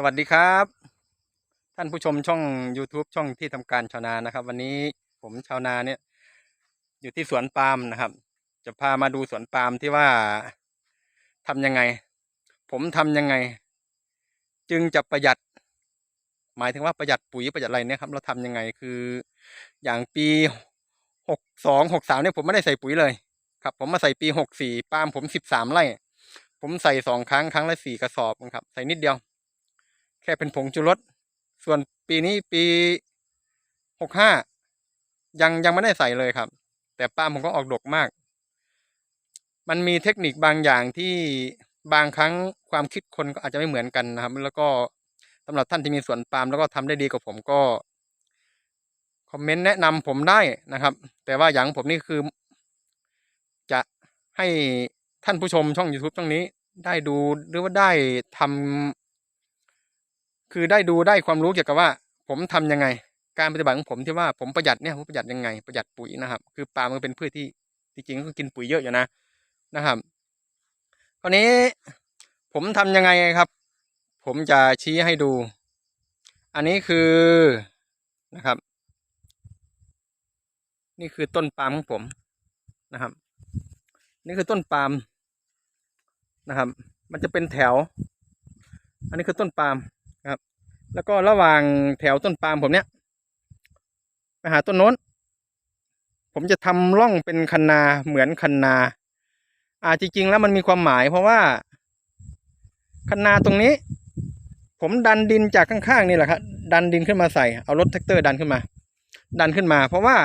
สวัสดีครับ ท่านผู้ชมช่อง YouTube ช่องที่ทำการชาวนานะครับ วันนี้ผมชาวนาเนี่ย อยู่ที่สวนปาล์มนะครับ จะพามาดูสวนปาล์มที่ว่าทำยังไง ผมทำยังไง จึงจะประหยัด หมายถึงว่าประหยัดปุ๋ยประหยัดอะไรเนี่ยครับ เราทำยังไงคือ อย่างปีหกสองหกสามเนี่ยผมไม่ได้ใส่ปุ๋ยเลย ครับ ผมมาใส่ปีหกสี่ปาล์มผมสิบสามไร่ผมใส่สองครั้งครั้งละสี่กระสอบนะครับ ใส่นิดเดียว ค่เป็นผงชูรสส่วนปีนี้ปีหกห้ายังยังไม่ได้ใส่เลยครับ แต่ปาล์มผมก็ออกดกมาก มันมีเทคนิคบางอย่างที่บางครั้งความคิดคนก็อาจจะไม่เหมือนกันนะครับ แล้วก็สำหรับท่านที่มีสวนปาล์มแล้วก็ทำได้ดีกว่าผมก็คอมเมนต์แนะนำผมได้นะครับ แต่ว่าอย่างผมนี่คือ จะให้ท่านผู้ชมช่อง YouTube ช่องนี้ได้ดูหรือว่าได้ทำ คือได้ดูได้ความรู้เกี่ยวกับว่า ผมทำยังไง การปฏิบัติของผมที่ว่าผมประหยัดเนี่ยผมประหยัดยังไงประหยัดปุ๋ยนะครับ คือปาล์มมันเป็นพืชที่จริงๆก็กินปุ๋ยเยอะอยู่นะนะครับคราวนี้ผมทำยังไงครับ ผมจะชี้ให้ดู อันนี้คือนะครับ นี่คือต้นปาล์มของผมนะครับ นี่คือต้นปาล์มนะครับ มันจะเป็นแถว อันนี้คือต้นปาล์ม แล้วก็ระหว่างแถวต้นปาล์มผมเนี้ยไปหาต้นโน้น ผมจะทำร่องเป็นคันนาเหมือนคันนา อ่าจริง ๆ แล้วมันมีความหมายเพราะว่าคันนาตรงนี้ ผมดันดินจากข้างๆนี่แหละครับดันดินขึ้นมาใส่เอารถแท็กเตอร์ดันขึ้นมา ดันขึ้นมา เพราะว่า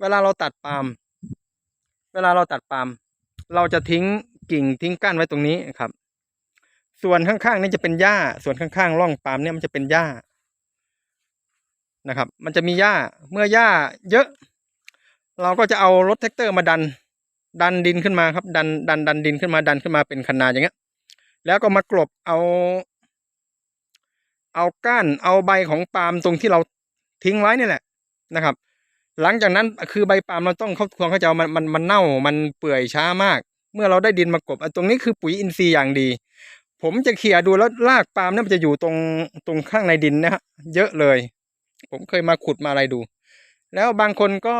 เวลาเราตัดปาล์มเวลาเราตัดปาล์มเราจะทิ้งกิ่งทิ้งก้านไว้ตรงนี้ครับ ส่วนข้างๆนี่จะเป็นหญ้า ส่วนข้างๆร่องปาล์มเนี่ยมันจะเป็นหญ้านะครับ มันจะมีหญ้าเมื่อหญ้าเยอะ เราก็จะเอารถแท็กเตอร์มาดัน ดันดินขึ้นมาครับ ดันดันดันดินขึ้นมาดันขึ้นมาเป็นคันนาอย่างเงี้ย แล้วก็มากลบเอา เอาก้านเอาใบของปาล์มตรงที่เราทิ้งไว้นี่แหละนะครับ หลังจากนั้นคือใบปาล์มเราต้องเข้าความเข้าใจว่ามันมันมันเน่ามันเปื่อยช้ามาก เมื่อเราได้ดินมากลบตรงนี้คือปุ๋ยอินทรีย์อย่างดี ผมจะเขี่ยดูแล้วรากปาล์มนี่มันจะอยู่ตรงตรงข้างในดินนะฮะเยอะเลย ผมเคยมาขุดมาอะไรดู แล้วบางคนก็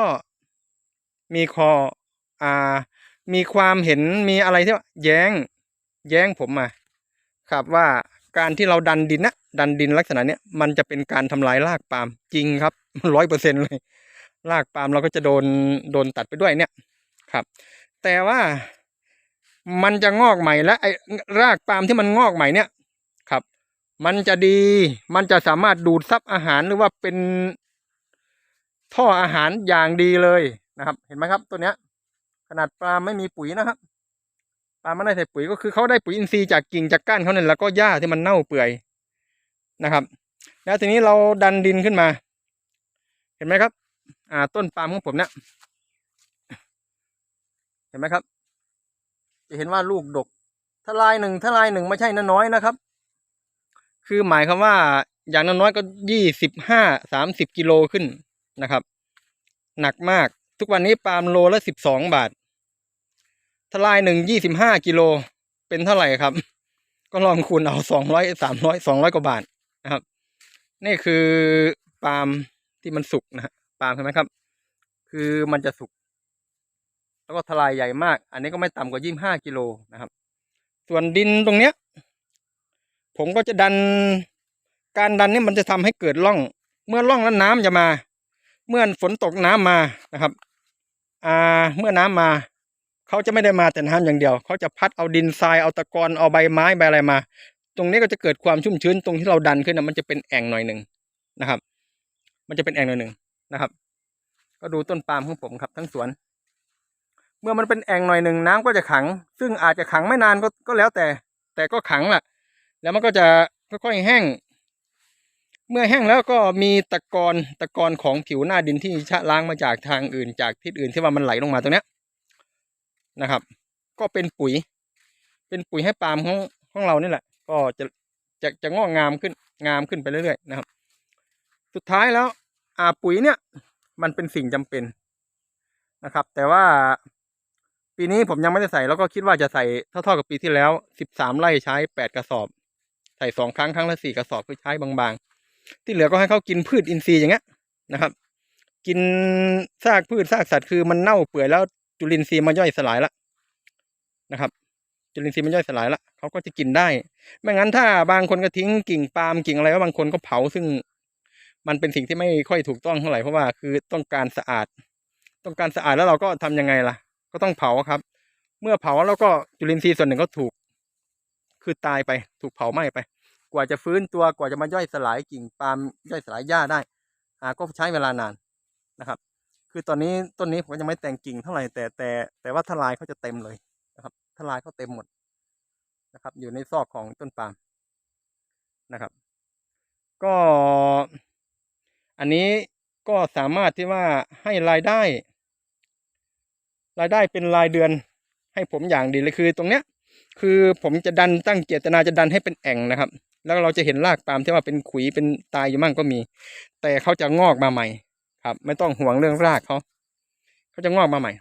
มีคออ่า มีความเห็นมีอะไรที่ว่าแย้ง แย้งผมมา ครับว่าการที่เราดันดินนะดันดินลักษณะเนี้ยมันจะเป็นการทำลายรากปาล์มจริงครับร้อยเปอร์เซ็นเลยรากปาล์มเราก็จะโดนโดนตัดไปด้วยเนี่ยครับ แต่ว่า มันจะงอกใหม่และไอ้รากปาล์มที่มันงอกใหม่เนี่ยครับ มันจะดี มันจะสามารถดูดซับอาหารหรือว่าเป็นท่ออาหารอย่างดีเลยนะครับ เห็นไหมครับตัวเนี้ย ขนาดปล์มไม่มีปุ๋ยนะครับปล์มไม่ได้ใส่ปุ๋ยก็คือเขาได้ปุ๋ยอินทรีย์จากกิ่งจากก้านเขาเนี่ยแล้วก็หญ้าที่มันเน่าเปื่อยนะครับ แล้วทีนี้เราดันดินขึ้นมา เห็นไหมครับ อ่า ต้นปาล์มของผมเนี่ยเห็นไหมครับ จะเห็นว่าลูกดกทลายหนึ่งทลายหนึ่งไม่ใช่น้อยนะครับ คือหมายความว่าอย่างน้อยก็ยี่สิบห้าสามสิบกิโลขึ้นนะครับ หนักมากทุกวันนี้ปาล์มโลละสิบสองบาททลายหนึ่งยี่สิบห้ากิโลเป็นเท่าไหร่ครับ ก็ลองคูณเอาสองร้อยสามร้อยสองร้อยกว่าบาทนะครับ นี่คือปาล์มที่มันสุกนะฮะปาล์มเห็นไหมครับ คือมันจะสุก แล้วก็ทลายใหญ่มาก อันนี้ก็ไม่ต่ำกว่ายี่ห้ากิโลนะครับ ส่วนดินตรงเนี้ย ผมก็จะดัน การดันนี่มันจะทำให้เกิดร่อง เมื่อร่องแล้วน้ำจะมา เมื่อฝนตกน้ำมานะครับ อ่า เมื่อน้ำมาเขาจะไม่ได้มาแต่น้ำอย่างเดียว เขาจะพัดเอาดินทรายเอาตะกอนเอาใบไม้ใบอะไรมา ตรงนี้ก็จะเกิดความชุ่มชื้นตรงที่เราดันขึ้นนะมันจะเป็นแอ่งหน่อยหนึ่งนะครับ มันจะเป็นแอ่งหน่อยหนึ่งนะครับ ก็ดูต้นปาล์มของผมครับทั้งสวน เมื่อมันเป็นแอ่งหน่อยหนึ่งน้ำก็จะขัง ซึ่งอาจจะขังไม่นานก็ก็แล้วแต่ แต่ก็ขังแหละแล้วมันก็จะค่อยๆแห้ง เมื่อแห้งแล้วก็มีตะกอนตะกอนของผิวหน้าดินที่ชะล้างมาจากทางอื่นจากทิศอื่นที่ว่ามันไหลลงมาตรงเนี้ยนะครับ ก็เป็นปุ๋ย เป็นปุ๋ยให้ปาล์มของของเรานี่แหละ ก็จะจะจะงอกงามขึ้นงามขึ้นไปเรื่อยๆนะครับ สุดท้ายแล้ว อ่าปุ๋ยเนี่ย มันเป็นสิ่งจำเป็นนะครับ แต่ว่า ปีนี้ผมยังไม่ได้ใส่แล้วก็คิดว่าจะใส่เท่าๆกับปีที่แล้วสิบสามไร่ใช้แปดกระสอบ ใส่สองครั้งครั้งละสี่กระสอบคือใช้บางๆ ที่เหลือก็ให้เขากินพืชอินทรีย์อย่างเงี้ยนะครับ กินซากพืชซากสัตว์คือมันเน่าเปื่อยแล้วจุลินทรีย์มันย่อยสลายละนะครับ จุลินทรีย์มันย่อยสลายละเขาก็จะกินได้ ไม่งั้นถ้าบางคนก็ทิ้งกิ่งปาล์มกิ่งอะไรไว้บางคนก็เผาซึ่ง มันเป็นสิ่งที่ไม่ค่อยถูกต้องเท่าไหร่เพราะว่าคือต้องการสะอาด ต้องการสะอาดแล้วเราก็ทำยังไงล่ะ ก็ต้องเผาครับ เมื่อเผาแล้วก็จุลินทรีย์ส่วนหนึ่งก็ถูก คือตายไปถูกเผาไหม้ไป กว่าจะฟื้นตัวกว่าจะมาย่อยสลายกิ่งปาล์มย่อยสลายหญ้าได้อ่าก็ใช้เวลานานนะครับ คือตอนนี้ต้นนี้ผมยังไม่แต่งกิ่งเท่าไหร่แต่แต่แต่ว่าทลายเขาจะเต็มเลยนะครับทลายเขาเต็มหมดนะครับ อยู่ในซอกของต้นปาล์มนะครับ ก็อันนี้ก็สามารถที่ว่าให้รายได้ รายได้เป็นรายเดือนให้ผมอย่างดีเลยคือตรงเนี้ย คือผมจะดันตั้งเจตนาจะดันให้เป็นแอ่งนะครับ แล้วเราจะเห็นรากปาล์มที่ว่าเป็นขุยเป็นตายอยู่มั่งก็มี แต่เขาจะงอกมาใหม่ครับ ไม่ต้องห่วงเรื่องรากเขาเขาจะงอกมาใหม่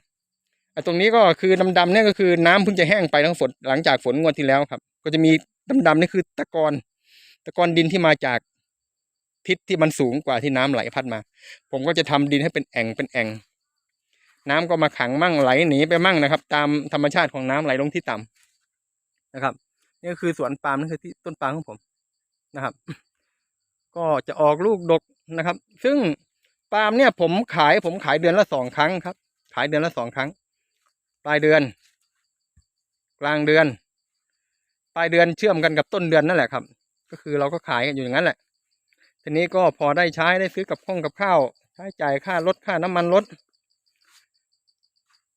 ไอ้ตรงนี้ก็คือดำๆเนี่ยก็คือน้ำเพิ่งจะแห้งไปทั้งฝนหลังจากฝนงวดที่แล้วครับ ก็จะมีดำๆนี่คือตะกอนตะกอนดินที่มาจากทิศที่มันสูงกว่าที่น้ำไหลพัดมา ผมก็จะทำดินให้เป็นแอ่งเป็นแอ่ง น้ำก็มาขังมั่งไหลหนีไปมั่งนะครับ ตามธรรมชาติของน้ำไหลลงที่ต่ำนะครับนี่ก็คือสวนปาล์มนี่นคือที่ต้นปาล์มของผมนะครับ ก็จะออกลูกดกนะครับ ซึ่งปาล์มเนี่ยผมขายผมขายเดือนละสองครั้งครับ ขายเดือนละสองครั้ง ปลายเดือน กลางเดือน ปลายเดือนเชื่อมกันกับต้นเดือนนั่นแหละครับ ก็คือเราก็ขายกันอยู่อย่างนั้นแหละ ทีนี้ก็พอได้ใช้ได้ซื้อกับข้องกับข้าว ใช้จ่ายค่ารถค่าน้ำมันรถ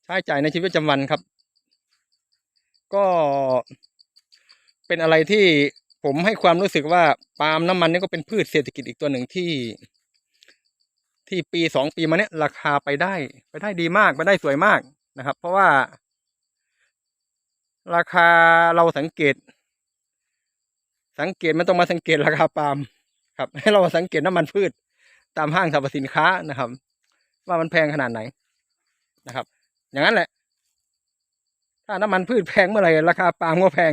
ใช้จ่ายในชีวิตประจำวันครับ ก็เป็นอะไรที่ผมให้ความรู้สึกว่าปาล์มน้ำมันนี่ก็เป็นพืชเศรษฐกิจอีกตัวหนึ่งที่ ที่ปีสองปีมาเนี้ยราคาไปได้ ไปได้ดีมากไปได้สวยมากนะครับ เพราะว่า ราคาเราสังเกต สังเกตไม่ต้องมาสังเกตราคาปาล์มครับ ให้เราสังเกตน้ำมันพืช ตามห้างสรรพสินค้านะครับ ว่ามันแพงขนาดไหนนะครับ อย่างนั้นแหละ ถ้าน้ำมันพืชแพงเมื่อไหร่ราคาปาล์มก็แพง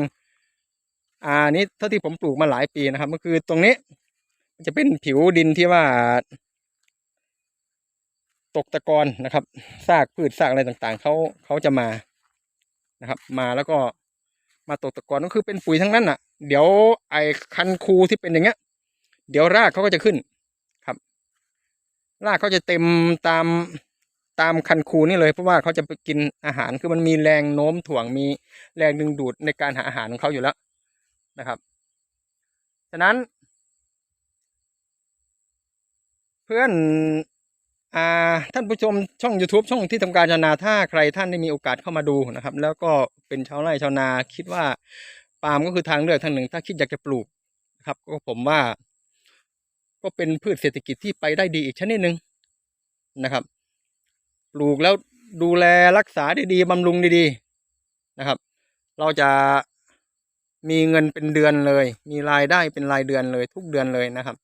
อ่านี้เท่าที่ผมปลูกมาหลายปีนะครับ ก็คือตรงนี้มันจะเป็นผิวดินที่ว่า ตกตะกอนนะครับซากพืชซากอะไรต่างๆเขาเขาจะมานะครับ มาแล้วก็มาตกตะกอนก็คือเป็นปุ๋ยทั้งนั้นอะ เดี๋ยวไอ้คันคูที่เป็นอย่างเงี้ย เดี๋ยวรากเขาก็จะขึ้นครับ รากเขาจะเต็มตาม ตามคันคูนี่เลยเพราะว่าเขาจะไปกินอาหารคือมันมีแรงโน้มถ่วงมีแรงดึงดูดในการหาอาหารของเขาอยู่แล้วนะครับฉะนั้น เพื่อนอ่าท่านผู้ชมช่อง YouTube ช่องที่ทำการชาวนาถ้าใครท่านได้มีโอกาสเข้ามาดูนะครับ แล้วก็เป็นชาวไร่ชาวนาคิดว่าปาล์มก็คือทางเลือกทางหนึ่ง ถ้าคิดอยากจะปลูกนะครับ ก็ผมว่า ก็เป็นพืชเศรษฐกิจที่ไปได้ดีอีกชนิดหนึ่งนะครับ ปลูกแล้วดูแลรักษาดีๆบำรุงดีๆนะครับ เราจะมีเงินเป็นเดือนเลย มีรายได้เป็นรายเดือนเลย ทุกเดือนเลยนะครับ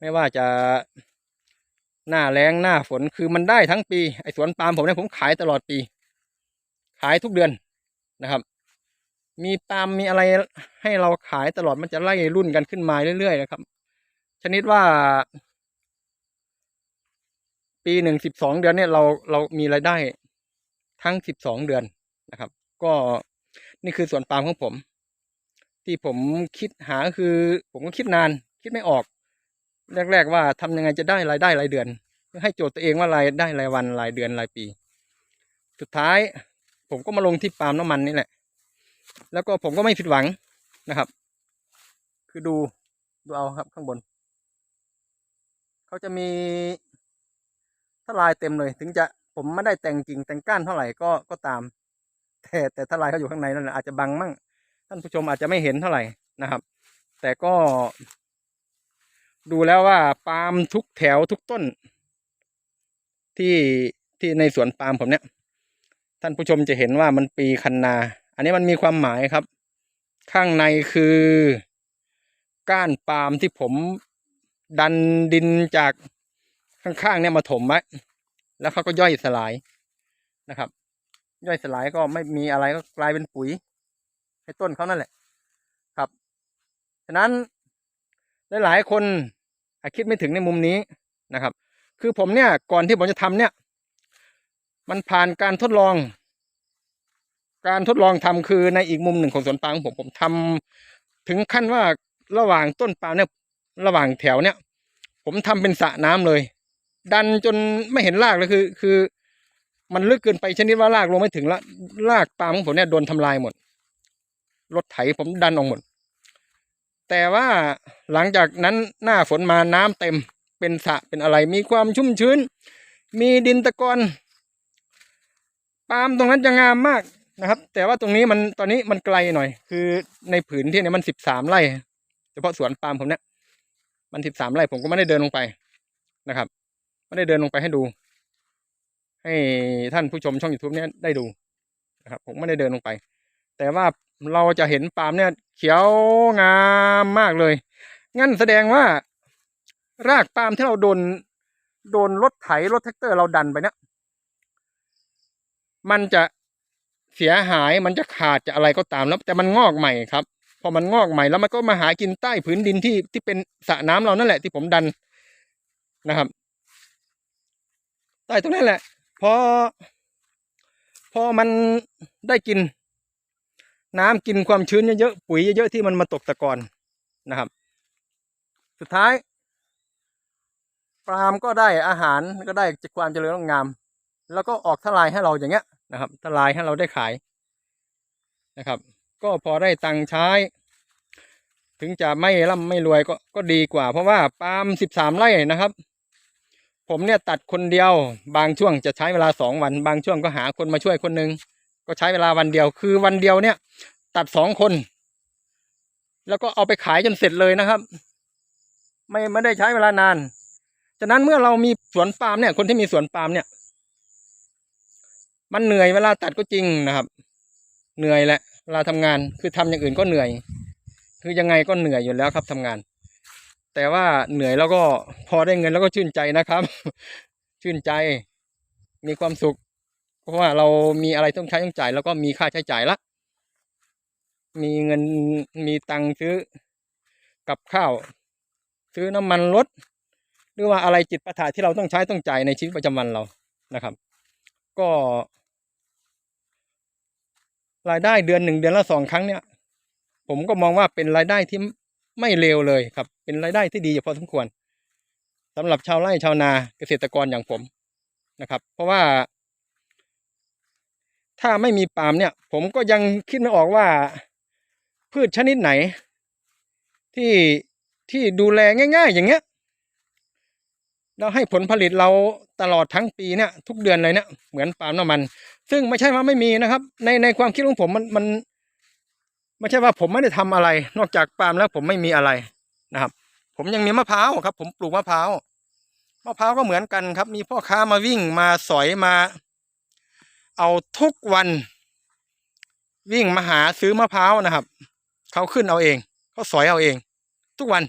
ไม่ว่าจะหน้าแล้งหน้าฝนคือมันได้ทั้งปีไอสวนปาล์มผมเนี่ยผมขายตลอดปี ขายทุกเดือนนะครับ มีปาล์มมีอะไรให้เราขายตลอดมันจะไล่รุ่นกันขึ้นมาเรื่อยๆนะครับ ชนิดว่า ปีหนึ่งสิบสองเดือนเนี่ยเราเรามีรายได้ทั้งสิบสองเดือนนะครับ ก็นี่คือส่วนปาล์มของผม ที่ผมคิดหาคือ ผมก็คิดนาน คิดไม่ออก แรก ๆ ว่าทำยังไงจะได้รายได้รายเดือน ให้โจทย์ตัวเองว่ารายได้รายวันรายเดือนรายปี สุดท้าย ผมก็มาลงที่ปาล์มน้ำมันนี่แหละ แล้วก็ผมก็ไม่ผิดหวังนะครับ คือดูดูเอาครับข้างบน เขาจะมี ทลายเต็มเลย ถึงจะผมไม่ได้แต่งกิ่งแต่งก้านเท่าไหร่ก็ก็ตาม แต่แต่ทลายเขาอยู่ข้างในนั่นแหละอาจจะบังมั่งท่านผู้ชมอาจจะไม่เห็นเท่าไหร่นะครับ แต่ก็ ดูแล้วว่าปาล์มทุกแถวทุกต้น ที่ที่ในสวนปาล์มผมเนี่ย ท่านผู้ชมจะเห็นว่ามันปีคันนา อันนี้มันมีความหมายครับ ข้างในคือก้านปาล์มที่ผมดันดินจาก ข้างๆเนี่ยมาถมไว้แล้วเขาก็ย่อยสลายนะครับ ย่อยสลายก็ไม่มีอะไรก็กลายเป็นปุ๋ย ให้ต้นเขานั่นแหละ ครับฉะนั้นหลายๆคนอาจคิดไม่ถึงในมุมนี้นะครับ คือผมเนี่ยก่อนที่ผมจะทำเนี่ย มันผ่านการทดลอง การทดลองทำคือในอีกมุมหนึ่งของสวนปาล์มของผมผมทำถึงขั้นว่าระหว่างต้นปาล์มเนี่ยระหว่างแถวเนี่ย ผมทำเป็นสระน้ำเลย ดันจนไม่เห็นรากเลยคือ คือ มันลึกเกินไปชนิดว่ารากลงไม่ถึงละรากปาล์มของผมเนี่ยโดนทำลายหมดรถไถผมดันออกหมด แต่ว่าหลังจากนั้นหน้าฝนมาน้ำเต็มเป็นสะเป็นอะไรมีความชุ่มชื้น มีดินตะกอนปาล์มตรงนั้นจะงามมากนะครับ แต่ว่าตรงนี้มันตอนนี้มันไกลหน่อย คือในผืนที่เนี่ยมันสิบสามไร่เฉพาะสวนปาล์มผมเนี่ยมันสิบสามไร่ผมก็ไม่ได้เดินลงไปนะครับ ไม่ได้เดินลงไปให้ดู ให้ท่านผู้ชมช่อง YouTube เนี่ยได้ดูนะครับ ผมไม่ได้เดินลงไป แต่ว่าเราจะเห็นปาล์มเนี่ยเขียวงามมากเลย งั้นแสดงว่ารากปาล์มที่เราโดนโดนรถไถรถแท็กเตอร์เราดันไปเนี่ยมันจะเสียหายมันจะขาดจะอะไรก็ตามแล้วแต่มันงอกใหม่ครับ พอมันงอกใหม่แล้วมันก็มาหากินใต้ผืนดินที่ที่เป็นสระน้ำเรานั่นแหละที่ผมดันนะครับ ใต้ตรงนั้นแหละพอพอมันได้กิน น้ำกินความชื้นเยอะๆปุ๋ยเยอะๆที่มันมาตกตะกอนนะครับ สุดท้ายปาล์มก็ได้อาหารก็ได้ความเจริญงอกงาม แล้วก็ออกทลายให้เราอย่างเงี้ยนะครับทลายให้เราได้ขายนะครับ ก็พอได้ตังค์ใช้ ถึงจะไม่ร่ำไม่รวยก็ก็ดีกว่า เพราะว่าปาล์มสิบสามไร่นะครับ ผมเนี่ยตัดคนเดียวบางช่วงจะใช้เวลาสองวัน บางช่วงก็หาคนมาช่วยคนหนึ่งก็ใช้เวลาวันเดียว คือวันเดียวเนี่ย ตัดสองคน แล้วก็เอาไปขายจนเสร็จเลยนะครับ ไม่ไม่ได้ใช้เวลานานฉะนั้นเมื่อเรามีสวนปาล์มเนี่ย คนที่มีสวนปาล์มเนี่ย มันเหนื่อยเวลาตัดก็จริงนะครับ เหนื่อยแหละเวลาทำงานคือทำอย่างอื่นก็เหนื่อย คือยังไงก็เหนื่อยอยู่แล้วครับทำงาน แต่ว่าเหนื่อยแล้วก็พอได้เงินแล้วก็ชื่นใจนะครับ ชื่นใจมีความสุข เพราะว่าเรามีอะไรต้องใช้ต้องจ่าย แล้วก็มีค่าใช้จ่ายละ มีเงินมีตังค์ซื้อกับข้าว ซื้อน้ำมันรถหรือว่าอะไรจิตประทาที่เราต้องใช้ต้องจ่ายในชีวิตประจำวันเรานะครับ ก็ รายได้เดือนหนึ่งเดือนละสองครั้งเนี่ย ผมก็มองว่าเป็นรายได้ที่ ไม่เลวเลยครับ เป็นรายได้ที่ดีอยู่พอสมควรสำหรับชาวไร่ชาวนาเกษตรกรอย่างผมนะครับ เพราะว่า ถ้าไม่มีปาล์มเนี่ย ผมก็ยังคิดไม่ออกว่า พืชชนิดไหน ที่ที่ดูแลง่าย ๆ อย่างเงี้ยแล้วให้ผลผลิตเราตลอดทั้งปีเนี่ย ทุกเดือนเลยเนี่ยเหมือนปาล์มน้ำมัน ซึ่งไม่ใช่ว่าไม่มีนะครับ ในในความคิดของผมมันมัน ไม่ใช่ว่าผมไม่ได้ทำอะไร นอกจากปาล์มแล้วผมไม่มีอะไรนะครับ ผมยังมีมะพร้าวครับ ผมปลูกมะพร้าวมะพร้าวก็เหมือนกันครับ มีพ่อค้ามาวิ่งมาสอยมา เอาทุกวัน วิ่งมาหาซื้อมะพร้าวนะครับเขาขึ้นเอาเองเขาสอยเอาเอง ทุกวัน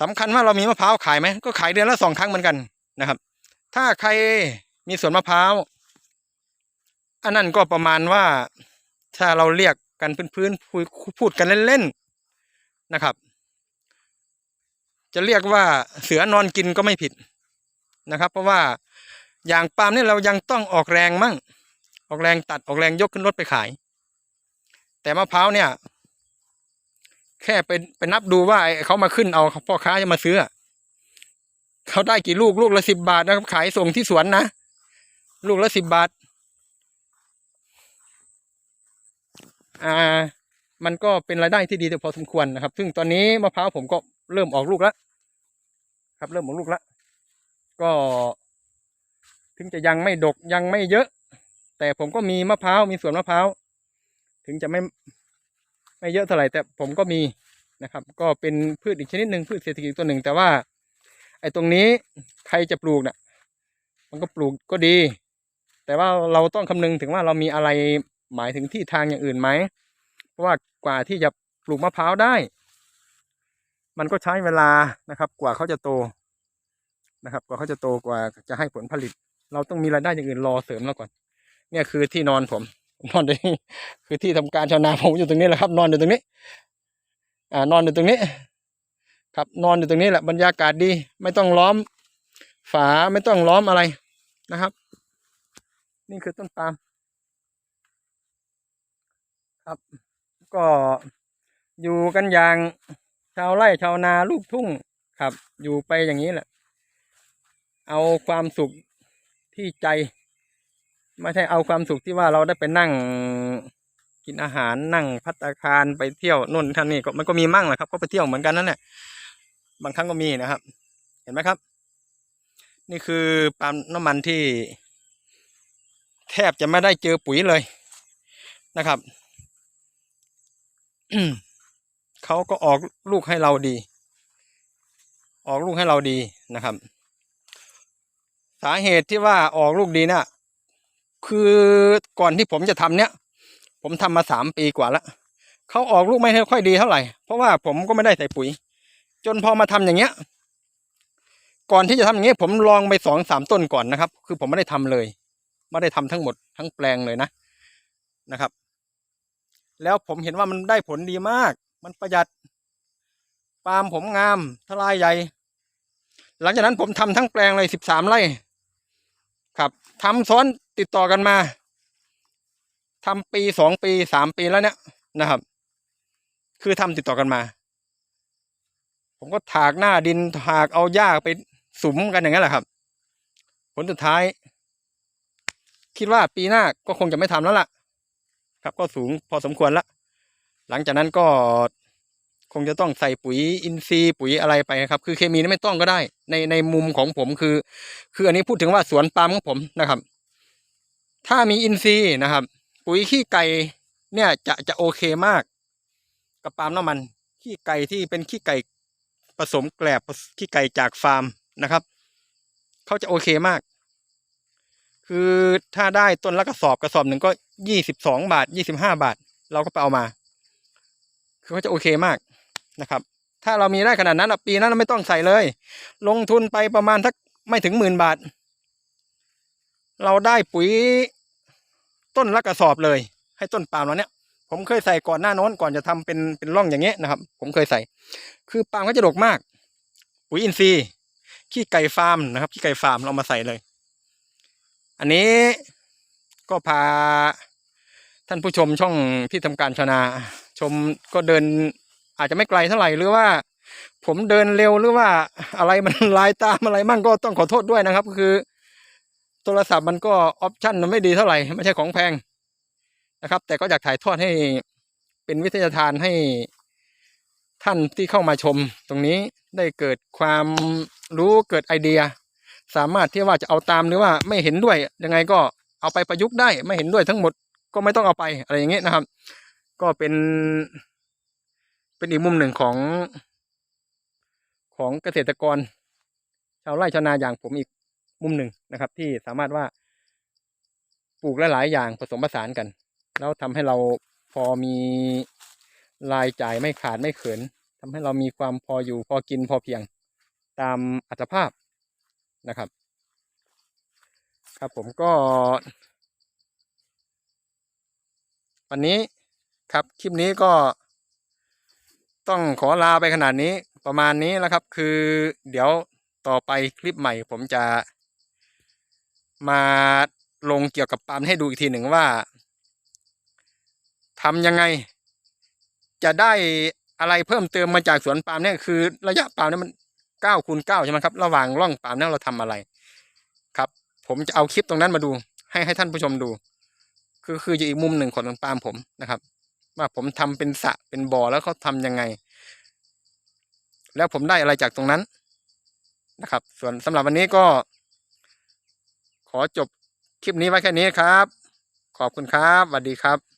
สำคัญว่าเรามีมะพร้าวขายไหมก็ขายเดือนละสองครั้งเหมือนกันนะครับ ถ้าใครมีสวนมะพร้าวอันนั้นก็ประมาณว่า ถ้าเราเรียกกันพื้นๆพูดพูดกันเล่นๆนะครับ จะเรียกว่าเสือนอนกินก็ไม่ผิดนะครับ เพราะว่าอย่างปาล์มเนี่ยเรายังต้องออกแรงมั่ง ออกแรงตัดออกแรงยกขึ้นรถไปขาย แต่มะพร้าวเนี่ย แค่ไปไปนับดูว่าเขามาขึ้นเอาพ่อค้าจะมาซื้อเขาได้กี่ลูกลูกละสิบบาทนะครับขายส่งที่สวนนะ ลูกละสิบบาท อ่ามันก็เป็นรายได้ที่ดีแต่พอสมควรนะครับ ซึ่งตอนนี้มะพร้าวผมก็เริ่มออกลูกแล้วครับ เริ่มออกลูกแล้วก็ ถึงจะยังไม่ดกยังไม่เยอะ แต่ผมก็มีมะพร้าวมีสวนมะพร้าวถึงจะไม่ไม่เยอะเท่าไหร่แต่ผมก็มีนะครับ ก็เป็นพืชอีกชนิดหนึ่งพืชเศรษฐกิจตัวหนึ่ง แต่ว่า ไอ้ตรงนี้ใครจะปลูกนะ่ะ มันก็ปลูกก็ดี แต่ว่าเราต้องคำนึงถึงว่าเรามีอะไร หมายถึงที่ทางอย่างอื่นไหมเพราะว่ากว่าที่จะปลูกมะพร้าวได้ มันก็ใช้เวลานะครับ กว่าเขาจะโตนะครับ กว่าเขาจะโตกว่าจะให้ผลผลิต เราต้องมีรายได้อย่างอื่นรอเสริมแล้วก่อน เนี่ยคือที่นอนผมนอนตรงนี้คือที่ทำการชาวนาผมอยู่ตรงนี้แหละครับ นอนอยู่ตรงนี้ อ่านอนอยู่ตรงนี้ ครับนอนอยู่ตรงนี้แหละบรรยากาศดี ไม่ต้องล้อม ฝาไม่ต้องล้อมอะไรนะครับ นี่คือต้นปาล์ม ครับ ก็อยู่กันอย่างชาวไร่ชาวนาลูกทุ่งครับ อยู่ไปอย่างนี้แหละ เอาความสุขที่ใจ ไม่ใช่เอาความสุขที่ว่าเราได้ไปนั่งกินอาหารนั่งพัตคารไปเที่ยวนู่นท่านนี่ก็มันก็มีมั่งแหละครับ ก็ไปเที่ยวเหมือนกันนั่นแหละบางครั้งก็มีนะครับ เห็นไหมครับ นี่คือปาล์มน้ำมันที่ แทบจะไม่ได้เจอปุ๋ยเลยนะครับ เขาก็ออกลูกให้เราดี ออกลูกให้เราดีนะครับ สาเหตุที่ว่าออกลูกดีนี่ยคือก่อนที่ผมจะทำเนี่ยผมทำมาสามปีกว่าแล้วเขาออกลูกไม่ค่อยดีเท่าไหร่ เพราะว่าผมก็ไม่ได้ใส่ปุ๋ย จนพอมาทำอย่างเงี้ย ก่อนที่จะทำอย่างเงี้ยผมลองไปสองสามต้นก่อนนะครับ คือผมไม่ได้ทำเลย ไม่ได้ทำทั้งหมดทั้งแปลงเลยนะนะครับ แล้วผมเห็นว่ามันได้ผลดีมาก มันประหยัดปาล์มผมงามทลายใหญ่ หลังจากนั้นผมทำทั้งแปลงเลยสิบสามไร่ ครับทำซ้อนติดต่อกันมาทำปีสองปีสามปีแล้วเนี่ยนะครับ คือทำติดต่อกันมา ผมก็ถากหน้าดินถากเอาหญ้าไปสุมกันอย่างนั้นแหละครับ ผลสุดท้าย คิดว่าปีหน้าก็คงจะไม่ทำแล้วล่ะ ครับ ก็สูงพอสมควรละ หลังจากนั้นก็คงจะต้องใส่ปุ๋ยอินทรีย์ปุ๋ยอะไรไปครับ คือเคมีนี่ไม่ต้องก็ได้ ในในมุมของผมคือ คืออันนี้พูดถึงว่าสวนปาล์มของผมนะครับ ถ้ามีอินทรีย์นะครับ ปุ๋ยขี้ไก่เนี่ยจะจะโอเคมาก กับปาล์มน้ำมันขี้ไก่ที่เป็นขี้ไก่ผสมแกลบขี้ไก่จากฟาร์มนะครับเขาจะโอเคมาก คือถ้าได้ต้นละกระสอบกระสอบหนึ่งก็ยี่สิบสองบาทยี่สิบห้าบาท เราก็ไปเอามา คือเขาจะโอเคมากนะครับ ถ้าเรามีได้ขนาดนั้นปีนั้นเราไม่ต้องใส่เลย ลงทุนไปประมาณทักไม่ถึงหมื่นบาท เราได้ปุ๋ยต้นละกระสอบเลย ให้ต้นปาล์มเราเนี้ยผมเคยใส่ก่อนหน้าโน้นก่อนจะทำเป็นเป็นร่องอย่างเงี้ยนะครับ ผมเคยใส่ คือปาล์มก็จะดกมาก ปุ๋ยอินทรีย์ขี้ไก่ฟาร์มนะครับขี้ไก่ฟาร์มเรามาใส่เลย อันนี้ก็พาท่านผู้ชมช่องที่ทำการชนา ชมก็เดินอาจจะไม่ไกลเท่าไหร่หรือว่า ผมเดินเร็วหรือว่าอะไรมันลายตามอะไรมั่งก็ต้องขอโทษด้วยนะครับ คือ โทรศัพท์มันก็ออปชั่นมันไม่ดีเท่าไหร่ไม่ใช่ของแพงนะครับ แต่ก็อยากถ่ายทอดให้เป็นวิทยาทานให้ท่านที่เข้ามาชมตรงนี้ได้เกิดความรู้เกิดไอเดีย สามารถที่ว่าจะเอาตามหรือว่าไม่เห็นด้วยยังไงก็เอาไปประยุกต์ได้ไม่เห็นด้วยทั้งหมดก็ไม่ต้องเอาไปอะไรอย่างเงี้ยนะครับ ก็เป็น เป็นอีกมุมหนึ่งของ ของเกษตรกร ชาวไร่ชาวนาอย่างผมอีกมุมหนึ่งนะครับ ที่สามารถว่าปลูกหลายๆอย่างผสมผสานกัน แล้วทำให้เราพอมีรายจ่ายไม่ขาดไม่เขินทำให้เรามีความพออยู่พอกินพอเพียงตามอัตภาพ นะครับ ครับผมก็ วันนี้ครับคลิปนี้ก็ต้องขอลาไปขนาดนี้ประมาณนี้แล้วครับ คือเดี๋ยวต่อไปคลิปใหม่ ผมจะมาลงเกี่ยวกับปาล์มให้ดูอีกทีหนึ่งว่าทำยังไง จะได้อะไรเพิ่มเติมมาจากสวนปาล์มเนี่ยคือระยะปาล์มเนี่ยมัน เก้าคูณเก้าใช่ไหมครับ ระหว่างร่องปามนี่ยเราทำอะไร ครับ ผมจะเอาคลิปตรงนั้นมาดู ให้ให้ท่านผู้ชมดู คือคืออยู่อีกมุมหนึ่งของปามผมนะครับ ว่าผมทำเป็นสะเป็นบ่อแล้วเขาทำยังไง แล้วผมได้อะไรจากตรงนั้นนะครับ ส่วนสำหรับวันนี้ก็ ขอจบคลิปนี้ไว้แค่นี้ครับ ขอบคุณครับสวัสดีครับ